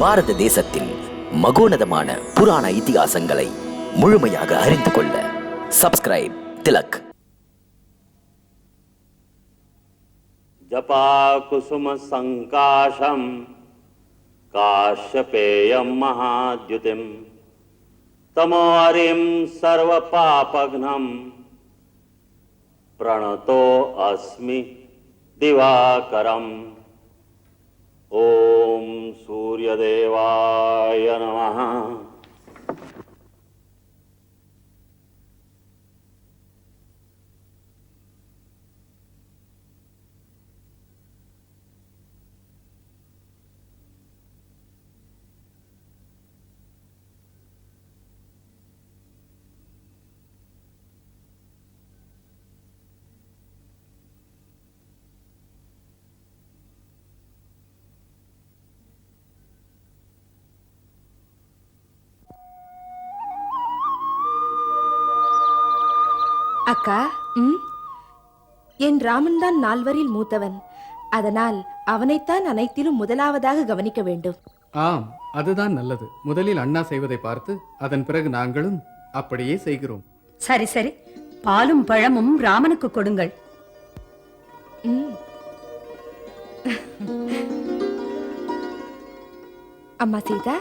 பாரத தேசத்தில் மகோனதமான புராண இதிகாசங்களை முழுமையாக அறிந்து கொள்ள சப்ஸ்கிரைப் திலக். ஜபாகுசும சங்காஷம் காஷபேயம் மகாத்யுதிம் தமோரிம் சர்வ பாபக்னம் பிரணதோ அஸ்மி திவாகரம். ॐ सूर्यदेवाय नमः அக்கா ம்? என் ராமன் தான் நால்வரில் மூத்தவன். அதனால் அவனைத்தான் அனைத்திலும் முதலாவதாக கவனிக்க வேண்டும். ஆம் அதுதான் நல்லது. முதலில் அண்ணா செய்வதை பார்த்து அதன் பிறகு நாங்களும் அப்படியே செய்கிறோம். சரி சரி. பாலும் பழமும் ராமனுக்கு கொடுங்கள். ம். அம்மா சீதா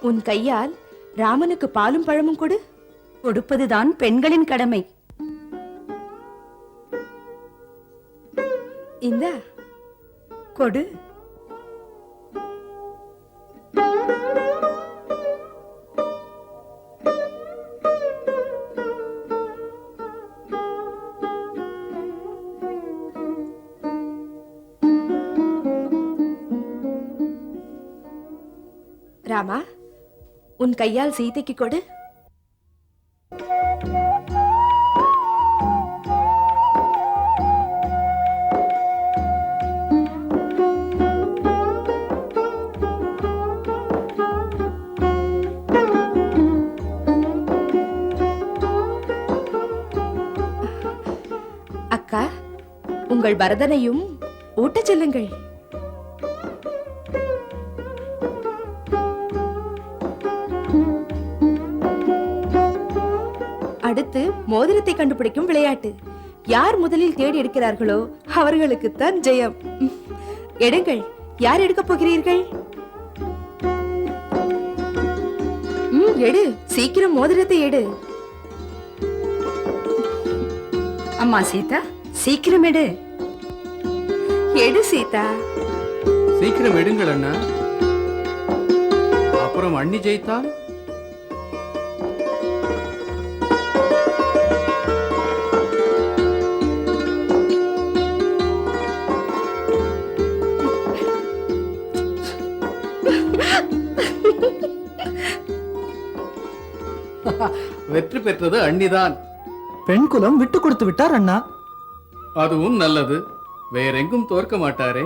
உன் கையால் ராமனுக்கு பாலும் பழமும் கொடு. கொடுப்பதுதான் பெண்களின் கடமை. இந்த கொடு. ராமா உன் கையால் சீதைக்கு கொடு. உங்கள் பரதனையும் ஊட்டச் செல்லுங்கள். அடுத்து மோதிரத்தை கண்டுபிடிக்கும் விளையாட்டு. யார் முதலில் தேடி எடுக்கிறார்களோ அவர்களுக்குத்தான் ஜெயம். எடுங்கள். யார் எடுக்கப் போகிறீர்கள்? எடு. சீக்கிரம் மோதிரத்தை எடு. அம்மா சீதா சீக்கிரம் எடு. எடு சீதா. சீக்கிரம் எடுங்கள் அண்ணா. அப்புறம் அண்ணி ஜெயித்தால்? வெற்றி பெற்றது அண்ணிதான். பெண் குலம் விட்டு கொடுத்து விட்டார் அண்ணா. அதுவும் நல்லது. வேறெங்கும் தோற்க மாட்டாரே.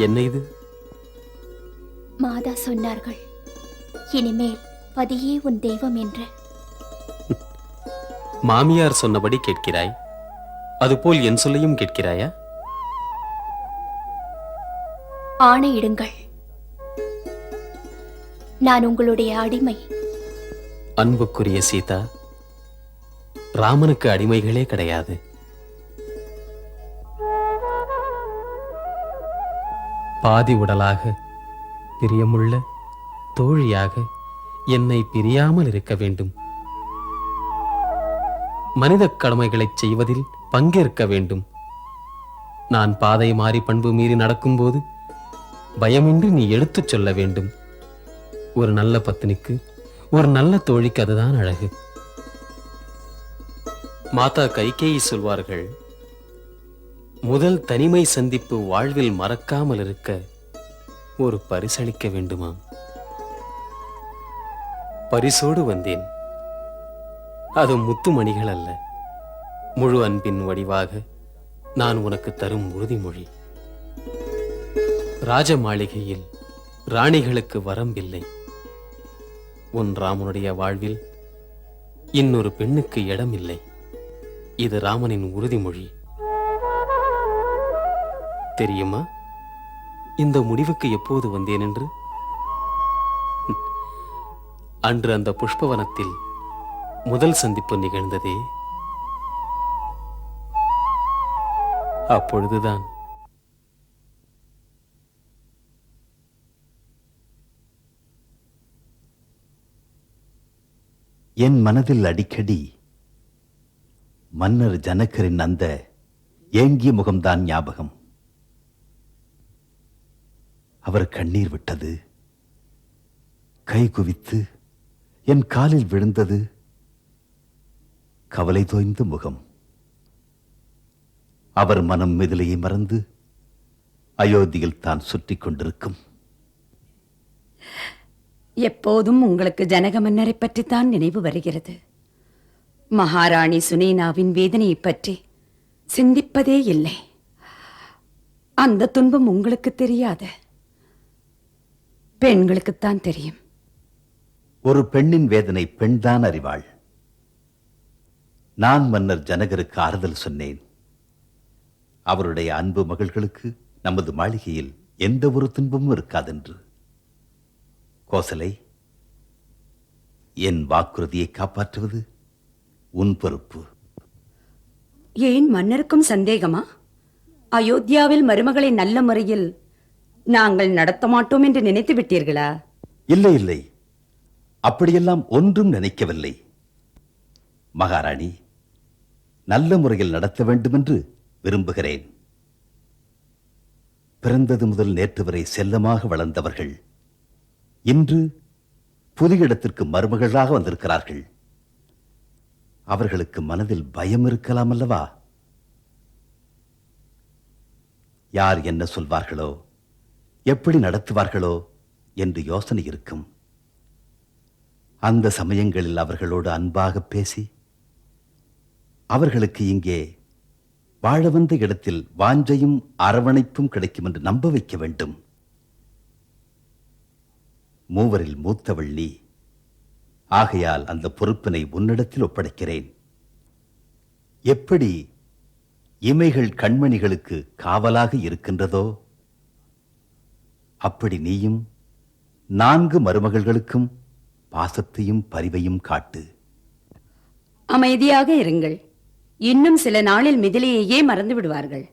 என்ன இது? மாதா சொன்னார்கள் இனிமேல் பதியே உன் தெய்வம் என்று. மாமியார் சொன்னபடி கேட்கிறாய்? அதுபோல் என் சொல்லையும் கேட்கிறாயா? ஆணையிடுங்கள் நான் உங்களுடைய அடிமை. அன்புக்குரிய சீதா ராமனுக்கு அடிமைகளே கிடையாது. பாதி உடலாக பிரியமுள்ள தோழியாக என்னை பிரியாமல் இருக்க வேண்டும். மனித கடமைகளை செய்வதில் பங்கேற்க வேண்டும். நான் பாதை மாறி பண்பு மீறி நடக்கும்போது பயமின்றி நீ எடுத்துச் சொல்ல வேண்டும். ஒரு நல்ல பத்தினிக்கு ஒரு நல்ல தோழிக்கு அதுதான் அழகு. மாதா கைகேயி சொல்வார்கள் முதல் தனிமை சந்திப்பு வாழ்வில் மறக்காமல் இருக்க ஒரு பரிசளிக்க வேண்டுமாம். பரிசோடு வந்தேன். அது முத்துமணிகள் அல்ல. முழு அன்பின் வடிவாக நான் உனக்கு தரும் உறுதிமொழி. ராஜ மாளிகையில் ராணிகளுக்கு வரம்பில்லை. உன் ராமனுடைய வாழ்வில் இன்னொரு பெண்ணுக்கு இடமில்லை. இது ராமனின் உறுதிமொழி. தெரியுமா? இந்த முடிவுக்கு எப்போது வந்தேன் என்று? அன்று அந்த புஷ்பவனத்தில் முதல் சந்திப்பு நிகழ்ந்ததே. அப்பொழுதுதான். என் மனதில் அடிக்கடி மன்னர் ஜனகரின் அந்த ஏங்கிய முகம்தான் ஞாபகம். அவர் கண்ணீர் விட்டது. கை குவித்து என் காலில் விழுந்தது. கவலை தோய்ந்த முகம். அவர் மனம் மிதிலையை மறந்து அயோத்தியில் தான் சுற்றிக் கொண்டிருக்கும். எப்போதும் உங்களுக்கு ஜனக மன்னரை பற்றித்தான் நினைவு வருகிறது. மகாராணி சுனேனாவின் வேதனையை பற்றி சிந்திப்பதே இல்லை. அந்த துன்பம் உங்களுக்கு தெரியாத. பெண்களுக்குத்தான் தெரியும். ஒரு பெண்ணின் வேதனை பெண்தான் அறிவாள். நான் மன்னர் ஜனகருக்கு ஆறுதல் சொன்னேன். அவருடைய அன்பு மகள்களுக்கு நமது மாளிகையில் எந்த ஒரு துன்பமும் இருக்காதென்று. கோசலை என் வாக்குறுதியை காப்பாற்றுவது உன் பொறுப்பு. ஏன் மன்னருக்கும் சந்தேகமா? அயோத்தியாவில் மருமகளை நல்ல முறையில் நாங்கள் நடத்த மாட்டோம் என்று நினைத்து விட்டீர்களா? இல்லை இல்லை. அப்படியெல்லாம் ஒன்றும் நினைக்கவில்லை. மகாராணி நல்ல முறையில் நடத்த வேண்டும் என்று விரும்புகிறேன். பிறந்தது முதல் நேற்று வரை செல்லமாக வளர்ந்தவர்கள் இன்று புதிய இடத்திற்கு மருமகளாக வந்திருக்கிறார்கள். அவர்களுக்கு மனதில் பயம் இருக்கலாம் அல்லவா? யார் என்ன சொல்வார்களோ? எப்படி நடத்துவார்களோ என்று யோசனை இருக்கும். அந்த சமயங்களில் அவர்களோடு அன்பாக பேசி அவர்களுக்கு இங்கே வாழ வந்த இடத்தில் வாஞ்சையும் அரவணைப்பும் கிடைக்கும் என்று நம்ப வைக்க வேண்டும். மூவரில் மூத்தவள் நீ ஆகையால் அந்த பொறுப்பினை உன்னிடத்தில் ஒப்படைக்கிறேன். எப்படி இமைகள் கண்மணிகளுக்கு காவலாக இருக்கின்றதோ அப்படி நீயும் நான்கு மருமகள்களுக்கும் பாசத்தையும் பரிவையும் காட்டு. அமைதியாக இருங்கள். இன்னும் சில நாளில் மிதிலையையே மறந்து விடுவார்கள்.